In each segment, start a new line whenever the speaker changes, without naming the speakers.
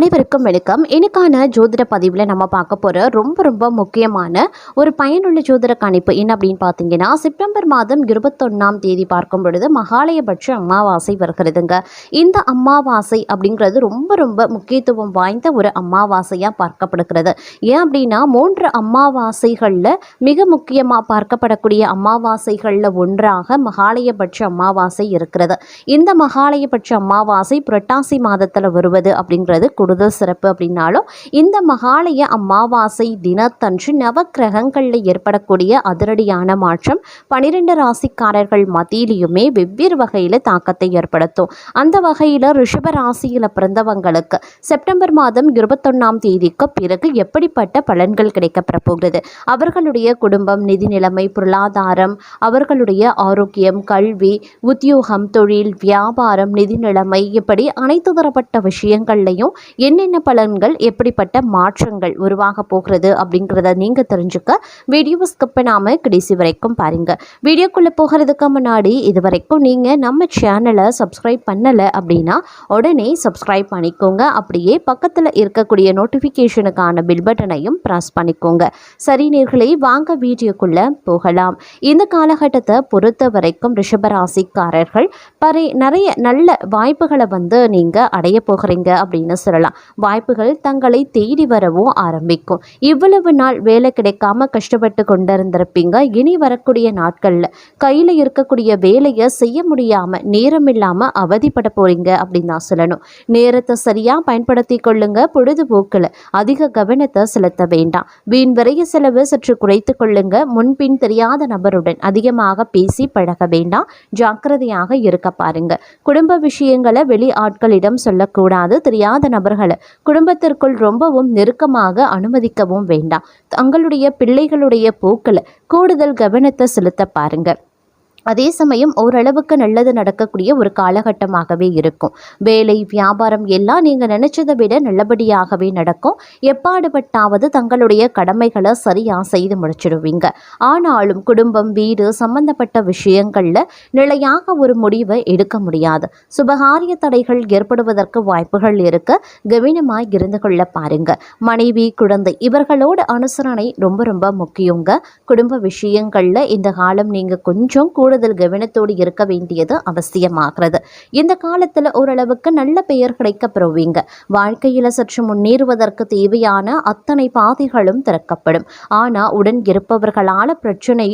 அனைவருக்கும் வணக்கம். இன்னைக்கான ஜோதிட பதிவில் நம்ம பார்க்க போகிற ரொம்ப ரொம்ப முக்கியமான ஒரு பயனுள்ள ஜோதிட கணிப்பு என்ன அப்படின்னு பார்த்தீங்கன்னா செப்டம்பர் மாதம் இருபத்தொன்னாம் தேதி பார்க்கும் பொழுது மகாலயபட்ச அமாவாசை வருகிறதுங்க. இந்த அமாவாசை அப்படிங்கிறது ரொம்ப ரொம்ப முக்கியத்துவம் வாய்ந்த ஒரு அமாவாசையாக பார்க்கப்படுகிறது. ஏன் அப்படின்னா மூன்று அமாவாசைகளில் மிக முக்கியமாக பார்க்கப்படக்கூடிய அமாவாசைகளில் ஒன்றாக மகாலயபட்ச அமாவாசை இருக்கிறது. இந்த மகாலயபட்ச அமாவாசை புரட்டாசி மாதத்தில் வருவது அப்படிங்கிறது கூடுதல் சிறப்பு அப்படின்னாலும் இந்த மகாலய அமாவாசை தினத்தன்று நவக்கிரகங்களில் ஏற்படக்கூடிய அதிரடியான மாற்றம் பனிரெண்டு ராசிக்காரர்கள் மத்தியிலையுமே வெவ்வேறு வகையில் தாக்கத்தை ஏற்படுத்தும். அந்த வகையில் ரிஷப ராசியில் பிறந்தவங்களுக்கு செப்டம்பர் மாதம் இருபத்தொன்னாம் தேதிக்கு பிறகு எப்படிப்பட்ட பலன்கள் கிடைக்கப்பெற போகிறது? அவர்களுடைய குடும்பம் நிதி நிலைமை பொருளாதாரம் அவர்களுடைய ஆரோக்கியம் கல்வி உத்தியோகம் தொழில் வியாபாரம் நிதி நிலைமை இப்படி அனைத்து தரப்பட்ட விஷயங்கள்லையும் என்னென்ன பலன்கள் எப்படிப்பட்ட மாற்றங்கள் உருவாக போகிறது அப்படிங்கிறத நீங்கள் தெரிஞ்சுக்க வீடியோவை ஸ்கிப் பண்ணாமல் கடைசி வரைக்கும் பாருங்கள் வீடியோக்குள்ளே போகிறதுக்கு முன்னாடி இது வரைக்கும் நீங்கள் நம்ம சேனலை சப்ஸ்கிரைப் பண்ணலை அப்படின்னா உடனே சப்ஸ்கிரைப் பண்ணிக்கோங்க. அப்படியே பக்கத்தில் இருக்கக்கூடிய நோட்டிஃபிகேஷனுக்கான பில் பட்டனையும் ப்ரெஸ் பண்ணிக்கோங்க. சரி நீர்களை வாங்க வீடியோக்குள்ளே போகலாம். இந்த காலகட்டத்தை பொறுத்த வரைக்கும் ரிஷபராசிக்காரர்கள் பரி நிறைய நல்ல வாய்ப்புகளை வந்து நீங்கள் அடைய போகிறீங்க அப்படின்னு சொல்லலாம். வாய்ப்புகள் தங்களை தேடி வரவும் ஆரம்பிக்கும். இவ்வளவு நாள் வேலை கிடைக்காம கஷ்டப்பட்டு கொண்டிருந்திருப்பீங்க. இனி வரக்கூடிய நாட்களில் கையில் இருக்கக்கூடிய வேலையை செய்ய முடியாமல் நேரம் இல்லாமல் அவதிப்பட போறீங்க அப்படின்னு தான் சொல்லணும். நேரத்தை சரியாக பயன்படுத்தி கொள்ளுங்க. பொழுதுபோக்கில் அதிக கவனத்தை செலுத்த வேண்டாம். வீண் விரைய செலவு சற்று குறைத்து கொள்ளுங்க. முன்பின் தெரியாத நபருடன் அதிகமாக பேசி பழக வேண்டாம். ஜாக்கிரதையாக இருக்க பாருங்க. குடும்ப விஷயங்களை வெளி ஆட்களிடம் சொல்லக்கூடாது. தெரியாத நபர் அவர்களை குடும்பத்திற்குள் ரொம்பவும் நெருக்கமாக அனுமதிக்கவும் வேண்டாம். தங்களுடைய பிள்ளைகளுடைய போக்கில் கூடுதல் கவனத்தை செலுத்த பாருங்கள் அதே சமயம் ஓரளவுக்கு நல்லது நடக்கக்கூடிய ஒரு காலகட்டமாகவே இருக்கும். வேலை வியாபாரம் எல்லாம் நீங்கள் நினைச்சதை விட நல்லபடியாகவே நடக்கும். எப்பாடுபட்டாவது தங்களுடைய கடமைகளை சரியாக செய்து முடிச்சிடுவீங்க. ஆனாலும் குடும்பம் வீடு சம்பந்தப்பட்ட விஷயங்களில் நிலையாக ஒரு முடிவை எடுக்க முடியாது. சுபகாரிய தடைகள் ஏற்படுவதற்கு வாய்ப்புகள் இருக்க. கவனமாக இருந்து கொள்ள பாருங்க. மனைவி குழந்தை இவர்களோட அனுசரணை ரொம்ப ரொம்ப முக்கியங்க. குடும்ப விஷயங்களில் இந்த காலம் நீங்கள் கொஞ்சம் கூடுதல் கவனத்தோடு இருக்க வேண்டியது அவசியமாகிறது. இந்த காலத்தில் ஓரளவுக்கு நல்ல பெயர் கிடைக்க பெறுவீங்க வாழ்க்கையில் சற்று முன்னேறுவதற்கு தேவையான அத்தனை பாதைகளும் திறக்கப்படும். ஆனால் உடன் இருப்பவர்களால் பிரச்சனை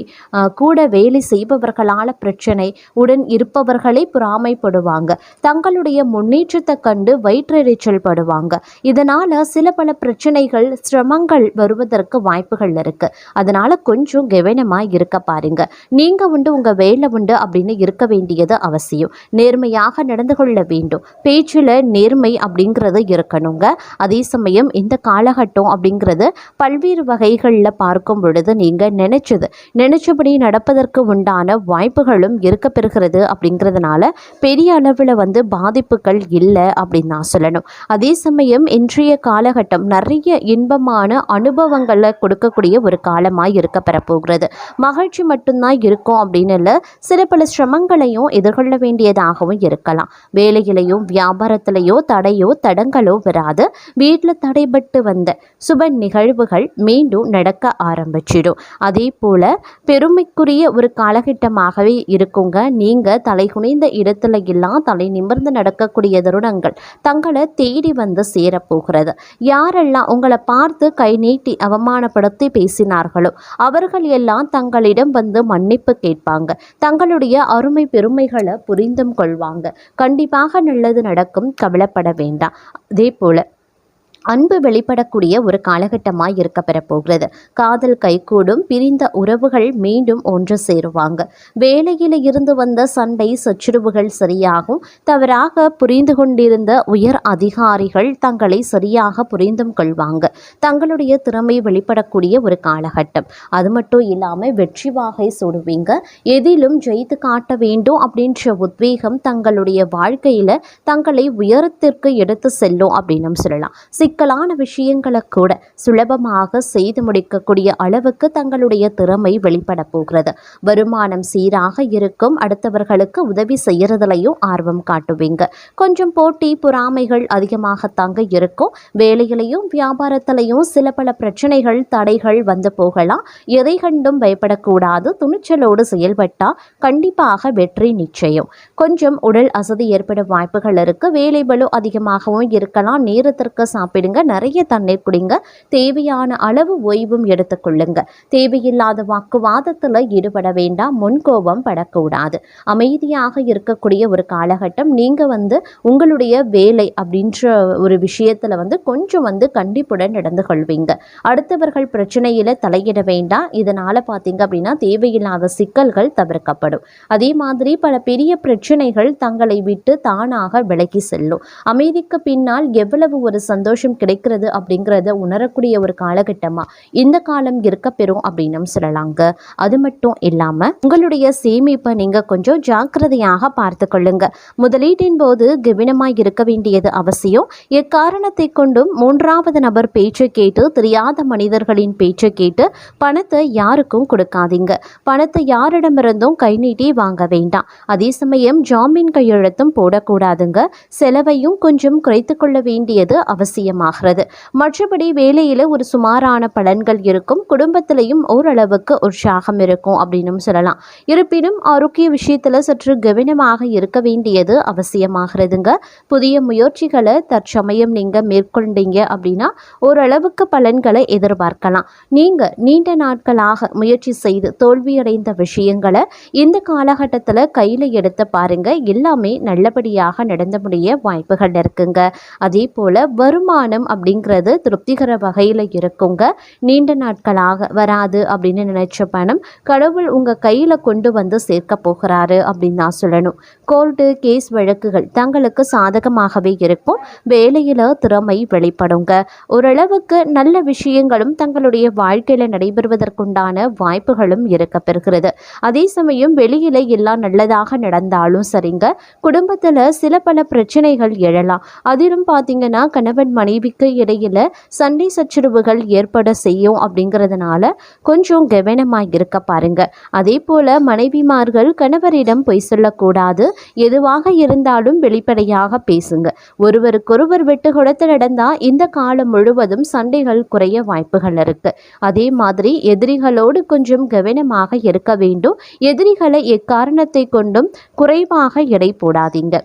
கூட வேலை செய்பவர்களால் பிரச்சனை உடன் இருப்பவர்களே பொறாமைப்படுவாங்க. தங்களுடைய முன்னேற்றத்தை கண்டு வயிற்றெரிச்சல் படுவாங்க. இதனால் சில பல பிரச்சனைகள் சிரமங்கள் வருவதற்கு வாய்ப்புகள் இருக்கு. அதனால கொஞ்சம் கவனமாக இருக்க பாருங்க. நீங்கள் உண்டு உங்கள் வேலை உண்டு அப்படின்னு இருக்க வேண்டியது அவசியம். நேர்மையாக நடந்து கொள்ள வேண்டும். பேச்சில் நேர்மை அப்படிங்கிறது இருக்கணுங்க. அதே சமயம் இந்த காலகட்டம் அப்படிங்கிறது பல்வேறு வகைகளில் பார்க்கும் பொழுது நீங்கள் நினைச்சது. நினைச்சபடி நடப்பதற்கு உண்டான வாய்ப்புகளும் இருக்க பெறுகிறது அப்படிங்கிறதுனால பெரிய அளவில் வந்து பாதிப்புகள் இல்லை அப்படின்னு நான் சொல்லணும். அதே சமயம் இன்றைய காலகட்டம் நிறைய இன்பமான அனுபவங்களை கொடுக்கக்கூடிய ஒரு காலமாக இருக்க பெறப்போகிறது. மகிழ்ச்சி மட்டும்தான் இருக்கும் அப்படின்னு இல்லை சில பல சிரமங்களையும் எதிர்கொள்ள வேண்டியதாகவும் இருக்கலாம். வேலையிலையும் வியாபாரத்திலையோ தடையோ தடங்களோ வராது. வீட்டில் தடைபட்டு வந்த சுப நிகழ்வுகள் மீண்டும் நடக்க ஆரம்பிச்சிடும். அதே போல் பெருமைக்குரிய ஒரு காலகட்டமாகவே இருக்குங்க. நீங்கள் தலைகுனிந்த இடத்துல எல்லாம் தலை நிமிர்ந்து நடக்கக்கூடிய தருணங்கள் தங்களை தேடி வந்து சேரப்போகிறது. யாரெல்லாம் உங்களை பார்த்து கை நீட்டி அவமானப்படுத்தி பேசினார்களோ அவர்கள் எல்லாம் தங்களிடம் வந்து மன்னிப்பு கேட்பாங்க. தங்களுடைய அருமை பெருமைகளை புரிந்தும் கொள்வாங்க. கண்டிப்பாக நல்லது நடக்கும் கவலைப்பட வேண்டாம். அதே போல அன்பு வெளிப்படக்கூடிய ஒரு காலகட்டமாக இருக்க பெறப்போகிறது. காதல் கைகூடும் பிரிந்த உறவுகள் மீண்டும் ஒன்று சேருவாங்க. வேலையில் இருந்து வந்த சண்டை சச்சுரவுகள் சரியாகும். தவறாக புரிந்து கொண்டிருந்த உயர் அதிகாரிகள் தங்களை சரியாக புரிந்தும் கொள்வாங்க. தங்களுடைய திறமை வெளிப்படக்கூடிய ஒரு காலகட்டம். அது மட்டும் இல்லாமல் வெற்றி வாகை சூடுவீங்க. எதிலும் ஜெயித்து காட்ட வேண்டும் அப்படின்ற உத்வேகம் தங்களுடைய வாழ்க்கையில் தங்களை உயரத்திற்கு எடுத்து செல்லும் அப்படின்னு சொல்லலாம். சிக்கலான விஷயங்களை கூட சுலபமாக செய்து முடிக்கக்கூடிய அளவுக்கு தங்களுடைய திறமை வெளிப்பட போகிறது. வருமானம் சீராக இருக்கும் அடுத்தவர்களுக்கு உதவி செய்யறதுலையும் ஆர்வம் காட்டுவீங்க. கொஞ்சம் போட்டி பொறாமைகள் அதிகமாக தாங்க இருக்கும். வேலையிலையும் வியாபாரத்திலையும் சில பல பிரச்சனைகள் தடைகள் வந்து போகலாம். எதை கண்டும் பயப்படக்கூடாது. துணிச்சலோடு செயல்பட்டா கண்டிப்பாக வெற்றி நிச்சயம். கொஞ்சம் உடல் அசதி ஏற்பட வாய்ப்புகள் இருக்கு. வேலை பலு அதிகமாகவும் இருக்கலாம். நேரத்திற்கு சாப்பிடுங்க நிறைய தண்ணீர் குடிங்க தேவையான அளவு ஓய்வும் எடுத்துக்கொள்ளுங்க. தேவையில்லாத வாக்குவாதத்தில் ஈடுபட வேண்டாம் முன்கோபம் படக்கூடாது. அமைதியாக இருக்கக்கூடிய ஒரு காலகட்டம் நீங்கள் வந்து உங்களுடைய வேலை அப்படின்ற ஒரு விஷயத்தில் வந்து கொஞ்சம் வந்து கண்டிப்புடன் நடந்து கொள்வீங்க. அடுத்தவர்கள் பிரச்சனையில் தலையிட வேண்டாம். இதனால் பார்த்தீங்க அப்படின்னா தேவையில்லாத சிக்கல்கள் தவிர்க்கப்படும். அதே மாதிரி பல பெரிய பிரச்சனைகள் தங்களை விட்டு தானாக விலகி செல்லும். அமைதிக்கு பின்னால் எவ்வளவு ஒரு சந்தோஷம் கிடைக்கிறது அப்படிங்கிறத உணரக்கூடிய ஒரு காலகட்டமாக இந்த காலம் இருக்க பெறும் அப்படின்னு சொல்லலாங்க. அது மட்டும் இல்லாமல் உங்களுடைய சேமிப்பை நீங்கள் கொஞ்சம் ஜாக்கிரதையாக பார்த்து கொள்ளுங்க. முதலீட்டின் போது கவனமாக இருக்க வேண்டியது அவசியம். எக்காரணத்தை கொண்டும் மூன்றாவது நபர் பேச்சை கேட்டு தெரியாத மனிதர்களின் பேச்சை கேட்டு பணத்தை யாருக்கும் கொடுக்காதீங்க. பணத்தை யாரிடமிருந்தும் கை நீட்டி வாங்க வேண்டாம். அதே சமயம் ஜாமீன் கையெழுத்தும் போடக்கூடாதுங்க. செலவையும் கொஞ்சம் குறைத்து கொள்ள வேண்டியது அதிகமாகிறது மற்றபடி வேலையில் ஒரு சுமாரான பலன்கள் இருக்கும். குடும்பத்திலையும் ஓரளவுக்கு உற்சாகம் இருக்கும் அப்படின்னு சொல்லலாம். இருப்பினும் ஆரோக்கிய விஷயத்தில் சற்று கவனமாக இருக்க வேண்டியது அவசியமாகிறதுங்க. புதிய முயற்சிகளை தற்சமயம் நீங்கள் மேற்கொண்டீங்க அப்படின்னா ஓரளவுக்கு பலன்களை எதிர்பார்க்கலாம். நீங்கள் நீண்ட நாட்களாக முயற்சி செய்து தோல்வியடைந்த விஷயங்களை இந்த காலகட்டத்தில் கையில் எடுத்து பாருங்க. எல்லாமே நல்லபடியாக நடந்த முடிய வாய்ப்புகள் இருக்குங்க. அதே போல் வருமானம் அப்படிங்கிறது திருப்திகர வகையில் இருக்குங்க. நீண்ட நாட்களாக வராது அப்படின்னு நினைச்ச பணம் கடவுள் உங்கள் கையில் கொண்டு வந்து சேர்க்க போகிறாரு அப்படின்னு நான் சொல்லணும். கோர்ட்டு கேஸ் வழக்குகள் தங்களுக்கு சாதகமாகவே இருக்கும். வேலையில் திறமை வெளிப்படுங்க. ஓரளவுக்கு நல்ல விஷயங்களும் தங்களுடைய வாழ்க்கையில் நடைபெறுவதற்குண்டான வாய்ப்புகளும் இருக்க பெறுகிறது. அதே சமயம் வெளியில எல்லாம் நல்லதாக நடந்தாலும் சரிங்க. குடும்பத்தில் சில பல பிரச்சனைகள் எழலாம். அதிலும் பார்த்தீங்கன்னா கணவன் மனைவிக்கு இடையில் சண்டை சச்சரவுகள் ஏற்பட செய்யும் அப்படிங்கிறதுனால கொஞ்சம் கவனமாக இருக்க பாருங்க. அதே போல மனைவிமார்கள் கணவரிடம் பொய் சொல்லக்கூடாது. எதுவாக இருந்தாலும் வெளிப்படையாக பேசுங்க. ஒருவருக்கொருவர் விட்டு கொடுத்து நடந்தால் இந்த காலம் முழுவதும் சண்டைகள் குறைய வாய்ப்புகள் இருக்கு. அதே மாதிரி எதிரிகளோடு கொஞ்சம் கவனமாக இருக்க வேண்டும். எதிரிகளை எக்காரணத்தை கொண்டும் குறைவாக எடை போடாதீங்க.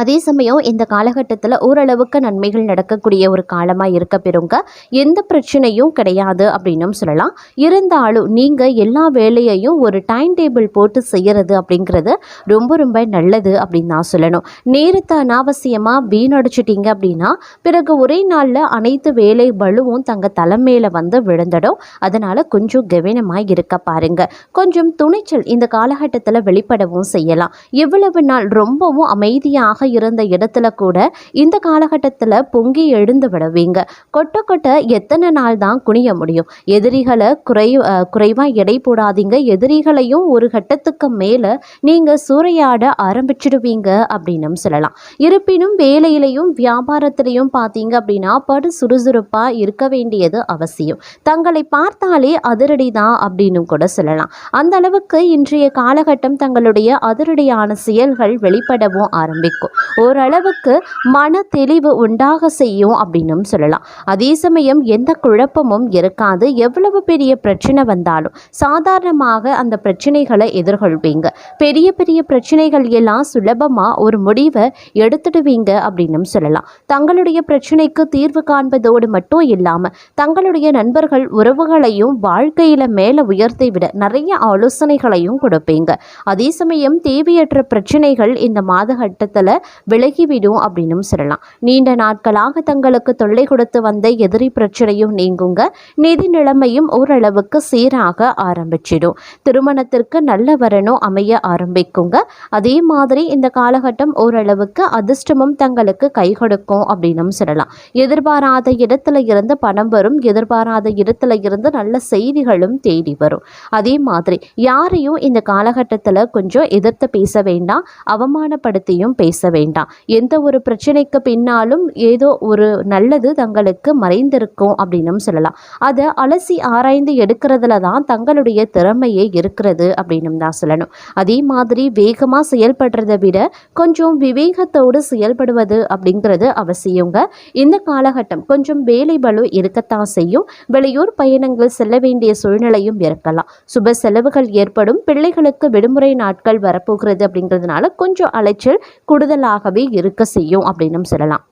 அதே சமயம் இந்த காலகட்டத்தில் ஓரளவுக்கு நன்மைகள் நடக்கக்கூடிய ஒரு காலமாக இருக்க பெறுங்க. எந்த பிரச்சனையும் கிடையாது அப்படின்னும் சொல்லலாம். இருந்தாலும் நீங்கள் எல்லா வேலையையும் ஒரு டைம் டேபிள் போட்டு செய்கிறது அப்படிங்கிறது ரொம்ப ரொம்ப நல்லது அப்படின்னு நான் சொல்லணும். நேரத்தை அனாவசியமாக வீணடிச்சிட்டிங்க அப்படின்னா பிறகு ஒரே நாளில் அனைத்து வேலை பளுவும் தங்க தலைமையில் வந்து விழுந்துடும். அதனால் கொஞ்சம் கவனமாக இருக்க பாருங்க. கொஞ்சம் துணிச்சல் இந்த காலகட்டத்தில் வெளிப்படவும் செய்யலாம். எவ்வளவு நாள் ரொம்பவும் அமைதியாக இருந்த இடத்துல கூட இந்த காலகட்டத்தில் பொங்கி எழுந்து விடுவீங்க. கொட்ட கொட்ட எத்தனை நாள் தான் குனிய முடியும். எதிரிகளை குறை குறைவாக எடை போடாதீங்க. எதிரிகளையும் ஒரு கட்டத்துக்கு மேலே நீங்கள் சூறையாட ஆரம்பிச்சிடுவீங்க அப்படின்னும் சொல்லலாம். இருப்பினும் வேலையிலையும் வியாபாரத்திலையும் பார்த்தீங்க அப்படின்னா படு சுறுசுறுப்பாக இருக்க வேண்டியது அவசியம். தங்களை பார்த்தாலே அதிரடி தான் அப்படின்னு கூட சொல்லலாம். அந்த அளவுக்கு இன்றைய காலகட்டம் தங்களுடைய அதிரடியான செயல்கள் வெளிப்படவும் ஆரம்பிக்கும். ஓரளவுக்கு மன தெளிவு உண்டாக செய்யும் அப்படின்னும் சொல்லலாம். அதே சமயம் எந்த குழப்பமும் இருக்காது. எவ்வளவு பெரிய பிரச்சனை வந்தாலும் சாதாரணமாக அந்த பிரச்சனைகளை எதிர்கொள்வீங்க. பெரிய பெரிய பிரச்சனைகள் எல்லாம் சுலபமாக ஒரு முடிவை எடுத்துடுவீங்க அப்படின்னும் சொல்லலாம். தங்களுடைய பிரச்சனைக்கு தீர்வு காண்பதோடு மட்டும் இல்லாமல் தங்களுடைய நண்பர்கள் உறவுகளையும் வாழ்க்கையில் மேலே உயர்த்தி விட நிறைய ஆலோசனைகளையும் கொடுப்பீங்க. அதே சமயம் தேவையற்ற பிரச்சனைகள் இந்த மாதகட்டத்தில் விலகிவிடும் அப்படின்னும் சொல்லலாம். நீண்ட நாட்களாக தங்களுக்கு தொல்லை கொடுத்து வந்த எதிரி பிரச்சனையும் நீங்குங்க. நிதி நிலைமையும் ஓரளவுக்கு சீராக ஆரம்பிச்சிடும். திருமணத்திற்கு நல்ல வரணும் அமைய ஆரம்பிக்குங்க. அதே மாதிரி இந்த காலகட்டம் ஓரளவுக்கு அதிர்ஷ்டமும் தங்களுக்கு கை கொடுக்கும் அப்படின்னும் சொல்லலாம். எதிர்பாராத இடத்துல இருந்து பணம் வரும். எதிர்பாராத இடத்துல இருந்து நல்ல செய்திகளும் தேடி வரும். அதே மாதிரி யாரையும் இந்த காலகட்டத்தில் கொஞ்சம் எதிர்த்து பேச வேண்டாம். அவமானப்படுத்தியும் பேச வேண்டாம். எந்த ஒரு பிரச்சனைக்கு பின்னாலும் ஏதோ ஒரு நல்லது தங்களுக்கு மறைந்திருக்கும் அப்படின்னும் சொல்லலாம். அதை அலசி ஆராய்ந்து எடுக்கிறதுல தான் தங்களுடைய திறமையே இருக்கிறது அப்படின்னு தான் சொல்லணும். அதே மாதிரி வேகமாக செயல்படுறதை விட கொஞ்சம் விவேகத்தோடு செயல்படுவது அப்படிங்கிறது அவசியங்க. இந்த காலகட்டம் கொஞ்சம் வேலை பலு இருக்கத்தான் செய்யும். வெளியூர் பயணங்கள் செல்ல வேண்டிய சூழ்நிலையும் இருக்கலாம். சுப செலவுகள் ஏற்படும். பிள்ளைகளுக்கு விடுமுறை நாட்கள் வரப்போகிறது அப்படிங்கிறதுனால கொஞ்சம் அலைச்சல் கூடுதல் கூடுதலாகவே இருக்க செய்யும் அப்படின்னும் சொல்லலாம்.